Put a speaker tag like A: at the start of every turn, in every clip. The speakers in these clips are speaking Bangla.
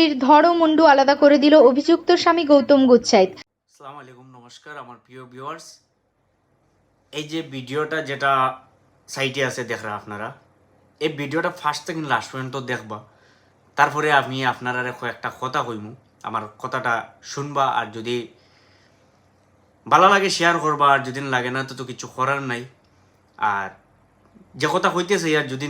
A: স্ত্রীর ধড় ও মুন্ডু আলাদা করে দিল অভিযুক্ত স্বামী গৌতম গুচ্ছাইত।
B: আসসালামু আলাইকুম, নমস্কার। আমার প্রিয় ভিউয়ার্স এই যে ভিডিওটা যেটা সাইটে আছে দেখরা আপনারা, এই ভিডিওটা ফার্স্ট থেকে লাস্ট পর্যন্ত দেখবা। তারপরে আমি আপনারা একটা কথা কইমু। আমার কথাটা শুনবা আর যদি ভালো লাগে শেয়ার করবা, আর যদি লাগে না তো তো কিছু করার নাই। আর যে কথা হইতেছে আর যদি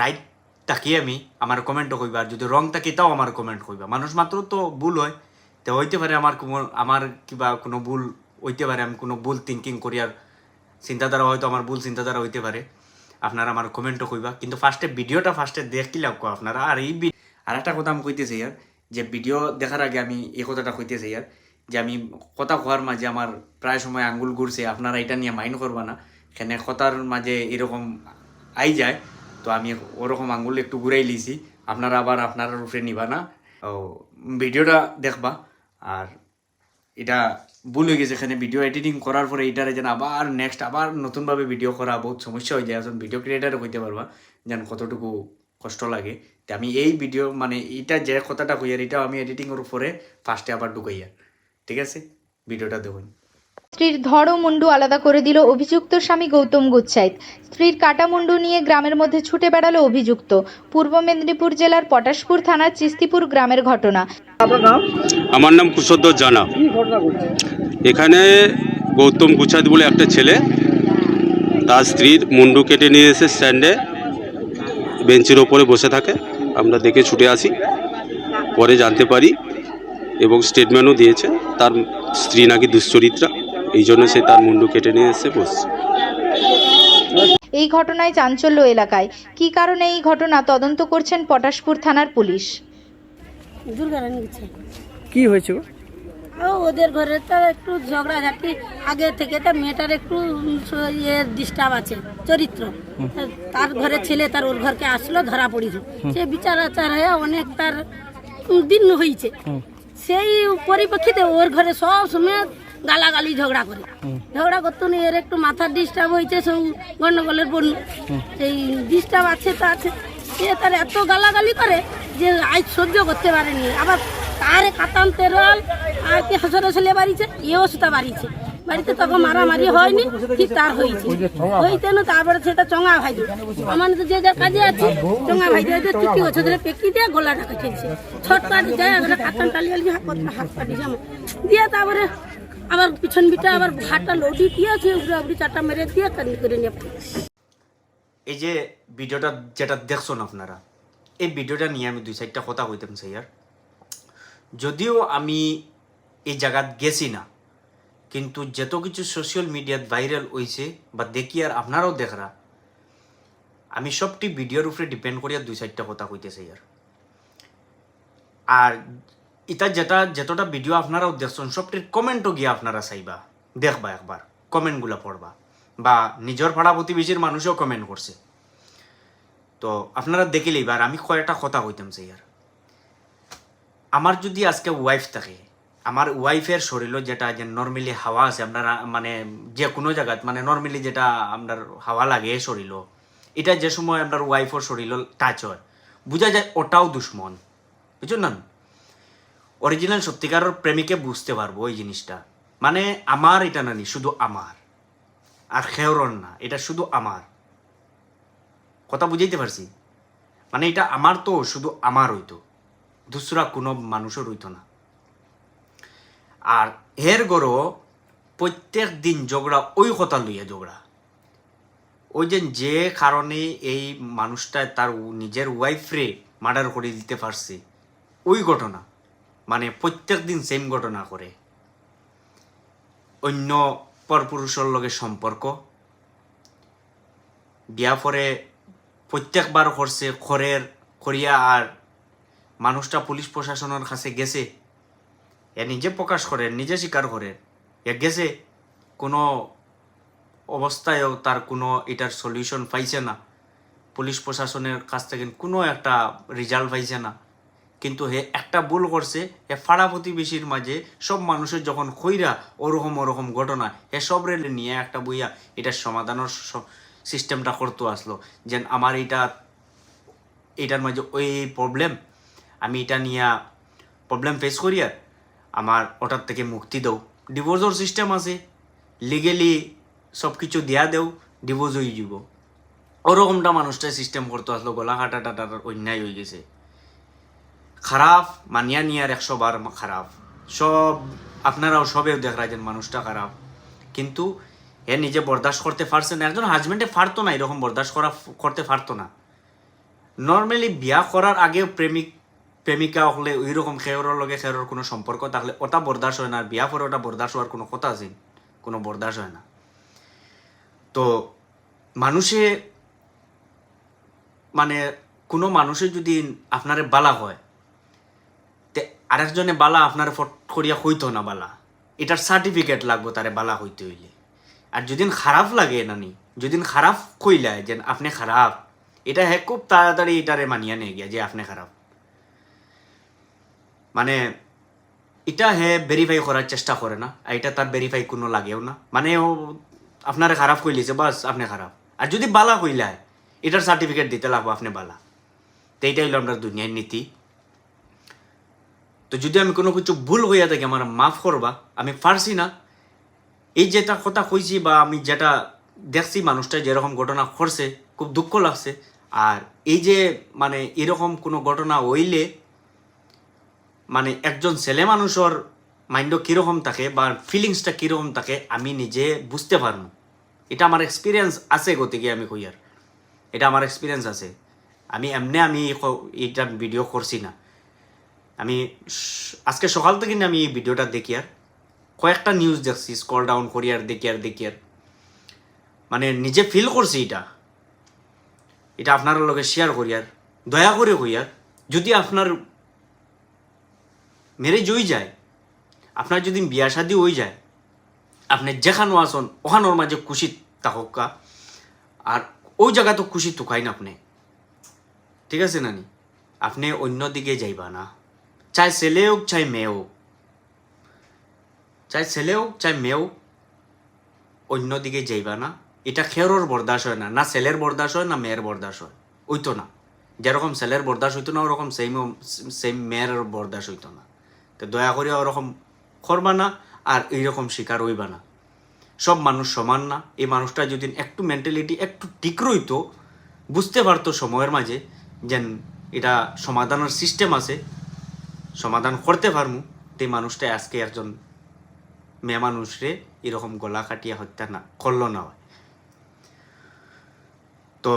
B: রাইট থাকি আমি আমার কমেন্টও কইবা, আর যদি রং থাকি তাও আমার কমেন্ট কইবা। মানুষ মাত্র তো ভুল হয়, তো হইতে পারে আমার কোনো- আমার কিবা কোনো ভুল হইতে পারে, আমি কোনো ভুল থিঙ্কিং করি, আর চিন্তাধারা হয়তো আমার ভুল চিন্তাধারা হইতে পারে। আপনারা আমার কমেন্টও কইবা, কিন্তু ফার্স্টে ভিডিওটা ফার্স্টে দেখিলাম কো আপনারা। আর এই আর একটা কথা আমি কইতেছি ইয়ার, যে ভিডিও দেখার আগে আমি এই কথাটা কইতেছি ইয়ার, যে আমি কথা কোয়ার মাঝে আমার প্রায় সময় আঙ্গুল ঘুরছে, আপনারা এটা নিয়ে মাইন্ড করবা না। এখানে কথার মাঝে এরকম আই যায় তো আমি ওরকম আঙ্গুল একটু ঘুরাই লিছি। আপনারা আবার আপনার উপরে নিবা না। ও, ভিডিওটা দেখবা। আর এটা ভুল হয়ে গেছে এখানে ভিডিও এডিটিং করার পরে এটারে যেন আবার নেক্সট আবার নতুনভাবে ভিডিও করা বহুত সমস্যা হয়ে যায়। এখন ভিডিও ক্রিয়েটারও কইতে পারবা যেন কতটুকু কষ্ট লাগে। তো আমি এই ভিডিও মানে এইটা যে কথাটা কইয়ার এটাও আমি এডিটিংয়ের উপরে ফার্স্টে আবার ঢুকাইয়া। ঠিক আছে? ভিডিওটা দেখুন।
A: স্ত্রীর ধড় ও মুন্ডু আলাদা করে দিল অভিযুক্ত স্বামী গৌতম গুচ্ছাইত। স্ত্রীর কাটা মুন্ডু নিয়ে গ্রামের মধ্যে ছুটে বেড়ালো অভিযুক্ত। পূর্ব মেদিনীপুর জেলার পটাশপুর থানার চিস্তিপুর গ্রামের ঘটনা।
C: আমার নাম কুশোদ্দর জানা।
D: কি ঘটনা ঘটছে?
C: এখানে গৌতম গুছাদ বলে একটা ছেলে তার স্ত্রীর মুন্ডু কেটে নিয়ে এসে স্ট্যান্ডে বেঞ্চের ওপরে বসে থাকে। আমরা দেখে ছুটে আসি পরে জানতে পারি এবং স্টেটমেন্টও দিয়েছে তার স্ত্রী নাকি দুশ্চরিত্রা। এই জন্য সে তার মুন্ডু কেটে নিয়ে এসে বসছে
A: এই ঘটনায় চাঞ্চল্য এলাকায়। কী কারণে এই ঘটনা? তদন্ত করছেন পটাশপুর থানার পুলিশ।
D: কি হয়েছে
E: ও ওদের ঘরে তো একটু ঝগড়াঝাটি। আগে থেকে তো মেয়েটার একটু ইয়ে ডিস্টার্ব আছে চরিত্র। তার ঘরে ছেলে তার ওর ঘরকে আসলো ধরা পড়িল সে বিচার আচার হয়ে অনেক তার দিন হয়েছে। সেই পরিপ্রেক্ষিতে ওর ঘরে সব সময় গালাগালি ঝগড়া করে। ঝগড়া করতো না এর একটু মাথার ডিস্টার্ব হয়েছে সব গন্ডগোলের বন্য। সেই ডিস্টার্ব আছে তো আছে। সে তার এত গালাগালি করে যে আজ সহ্য করতে পারেনি। আবার তারে কাতান তেরল আর কি হাসরে ছেলে বাড়িছে এও সেটা বাড়িছে। বাড়িতে তখন মারামারি হয়নি ঠিক তার হয়েছে। হইতে না তারপরে সেটা চঙা ভাই। আমার তো যে যার কাজে আছে চঙা ভাই দিয়ে চুটি হচ্ছে ধরে পেকি দিয়ে গোলা ঢাকা খেলছে ছট কাট যায় কাতান টালি আলি হাত পাত- হাত কাটি যেমন দিয়ে তারপরে আবার পিছন বিটা আবার ভাতটা লৌটি দিয়েছে উপরে উপরে চারটা মেরে দিয়ে কান্দি করে নিয়ে
B: এই যে ভিডিওটা যেটা দেখছেন আপনারা, এই ভিডিওটা নিয়ে আমি দুই চারটা কথা কইতাম স্যার। যদিও আমি এই জায়গাত গেছি না, কিন্তু যত কিছু সোশ্যাল মিডিয়াত ভাইরাল হয়েছে বা দেখি আর আপনারাও দেখরা, আমি সবটি ভিডিওর উপরে ডিপেন্ড করিয়া দুই চারটা কথা কইতেছে আর আর এটা যেটা, যতটা ভিডিও আপনারাও দেখছেন সবটির কমেন্টও গিয়ে আপনারা চাইবা। দেখবা একবার কমেন্টগুলো পড়বা। বা নিজের পাড়া প্রতিবেশীর মানুষও কমেন্ট করছে। তো আপনারা দেখিলে এবার আমি কয়েকটা কথা কইতাম চাই আর আমার যদি আজকে ওয়াইফ থাকে, আমার ওয়াইফের শরীরও যেটা যে নর্মালি হাওয়া আছে, আপনারা মানে যে কোনো জায়গাত মানে নর্মালি যেটা আপনার হাওয়া লাগে শরীরও, এটা যে সময় আপনার ওয়াইফের শরীরও টাচ হয়, বোঝা যায় ওটাও দুশ্মন। বুঝছেন না? অরিজিনাল সত্যিকারের প্রেমিকে বুঝতে পারব ওই জিনিসটা। মানে আমার এটা নানি, শুধু আমার। আর খেওরন না, এটা শুধু আমার। কথা বুঝাইতে পারছি? মানে এটা আমার তো, শুধু আমার হইতো। দুসরা কোনো মানুষের হইতো না। আর হের গরো, প্রত্যেক দিন ঝগড়া, ওই কথা লইয়া ঝগড়া। ওই যে যে কারণে এই মানুষটা তার নিজের ওয়াইফরে মার্ডার করে দিতে পারছে, ওই ঘটনা। মানে প্রত্যেক দিন সেম ঘটনা করে। অন্য পরপুরুষের লগে সম্পর্ক। বিয়া পরে প্রত্যেকবার করছে, খরের, করিয়া আর মানুষটা পুলিশ প্রশাসনের কাছে গেছে। এ নিজে প্রকাশ করে, নিজে স্বীকার করে। এ গেছে, কোনো অবস্থায়ও তার কোনো এটার সলিউশন পাইছে না। পুলিশ প্রশাসনের কাছ থেকে কোনো একটা রেজাল্ট পাইছে না। কিন্তু হে একটা ভুল করছে হে ফাড়া প্রতিবেশীর মাঝে সব মানুষের যখন কইরা ওরকম ওরকম ঘটনা, হে সব রেলে নিয়ে একটা বইয়া এটার সমাধানের সিস্টেমটা করতে আসলো। যে আমার এটা এটার মাঝে ওই প্রবলেম আমি এটা নিয়ে প্রবলেম ফেস করি আর আমার ওটার থেকে মুক্তি দেও। ডিভোর্সর সিস্টেম আছে লিগেলি সব কিছু দিয়া দেও ডিভোর্স হয়ে যাব ওরকমটা মানুষটা সিস্টেম করতে আসলো, গলা কাটা টাটার অন্যায় হয়ে গেছে। খারাপ, মানিয়া নিয়ার একশো বার খারাপ। সব আপনারাও সবেও দেখ রাখেন মানুষটা খারাপ। কিন্তু এ নিজে বরদাস্ত করতে পারছে না। একজন হাজবেন্ডে পারতো না, এরকম বরদাস্ত করা, করতে পারতো না। নর্মালি বিয়া করার আগেও প্রেমিক, প্রেমিকা হলে ওই রকম খেয়রের লগে খেয়রের কোনো সম্পর্ক থাকলে ওটা বরদাস্ত হয় না। আর বিয়া পরে ওটা বরদাস্ত হওয়ার কোনো কথা আছে? কোনো বরদাস্ত হয় না। তো মানুষে মানে কোনো মানুষে যদি আপনারে বালা হয় তে আরেকজনে বালা আপনার ফট করিয়া হইতো না বালা। এটার সার্টিফিকেট লাগবো তারে বালা হইতে হইলে। আর যদিন খারাপ লাগে নানি, যদিন খারাপ কইলায় যে আপনি খারাপ, এটা হ্যাঁ খুব তাড়াতাড়ি এটারে মানিয়া নিয়ে গিয়া যে আপনি খারাপ। মানে এটা হে ভেরিফাই করার চেষ্টা করে না, আর এটা তার ভেরিফাই কোনো লাগেও না। মানে ও আপনারে খারাপ কইলিছে, বাস আপনি খারাপ। আর যদি বালা কইলায় এটার সার্টিফিকেট দিতে লাগবো আপনি বালা। তো এইটাই হলো আমরা দুনিয়ার নীতি। তো যদি আমি কোনো কিছু ভুল হইয়া থাকি, আমার মাফ করবা। আমি পারছি না। এই যেটা কথা কইছি বা আমি যেটা দেখছি মানুষটা যেরকম ঘটনা করছে খুব দুঃখ লাগছে। আর এই যে মানে এরকম কোনো ঘটনা হইলে মানে একজন ছেলে মানুষের মাইন্ডও কীরকম থাকে বা ফিলিংসটা কীরকম থাকে, আমি নিজে বুঝতে পারব। এটা আমার এক্সপিরিয়েন্স আছে গতিকে আমি কই আর। এটা আমার এক্সপিরিয়েন্স আছে। আমি এমনি আমি এটা ভিডিও করছি না। আমি আজকে সকাল থেকে আমি এই ভিডিওটা দেখি আর। কয়েকটা নিউজ দেখছি স্কল ডাউন করি আর দেখি আর দেখি আর। মানে নিজে ফিল করছি এটা। এটা আপনার লগে শেয়ার করি আর। দয়া করে কই আর। যদি আপনার ম্যারেজ হয়ে যায়, আপনার যদি বিয়া শাদি হয়ে যায়, আপনি যেখানো আসন, ওখানোর মাঝে খুশি থাকা আর ওই জায়গা তো খুশি থুকাই না আপনি। ঠিক আছে নানি? আপনি অন্য দিকে যাইবা না। চাই ছেলে হোক চাই মেয়ে হোক চাই ছেলে হোক চাই মেয়ে হোক অন্য দিকে যাইবা না এটা খেরোর বরদাস হয় না না ছেলের বরদাস হয় না মেয়ের বরদাস হয় ওইতো না যেরকম ছেলের বরদাস হইতো না ওরকম সেম সেম মেয়ের বরদাস হইতো না তো দয়া করে ওরকম করবা না আর এইরকম শিকার হইবা না সব মানুষ সমান না এই মানুষটা যদি একটু মেন্টালিটি একটু ঠিক রইতো বুঝতে পারতো সময়ের মাঝে যে এটা সমাধানের সিস্টেম আছে সমাধান করতে পারমু এই মানুষটা আজকে একজন মেয়ে মানুষরে এরকম গলা কাটিয়া হত্যা না, করল না হয়। তো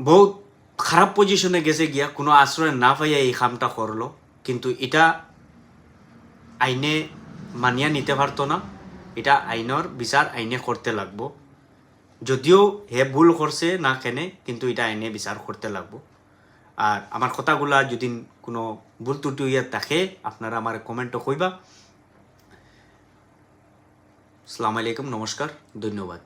B: বহুত খারাপ পজিশনে গেছে গিয়া, কোনো আশ্রয় না পাইয়া এই কামটা করল, কিন্তু এটা আইনে মানিয়া নিতে পারতো না, এটা আইনের বিচার আইনে করতে লাগবো। যদিও হে ভুল করছে না কেনে, কিন্তু এটা আইনে বিচার করতে লাগবো। আর আমার কথাগুলা যদি কোনো ভুল ত্রুটি হইয়া থাকে, আপনারা আমার কমেন্টও কইবা। সালামু আলাইকুম, নমস্কার, ধন্যবাদ।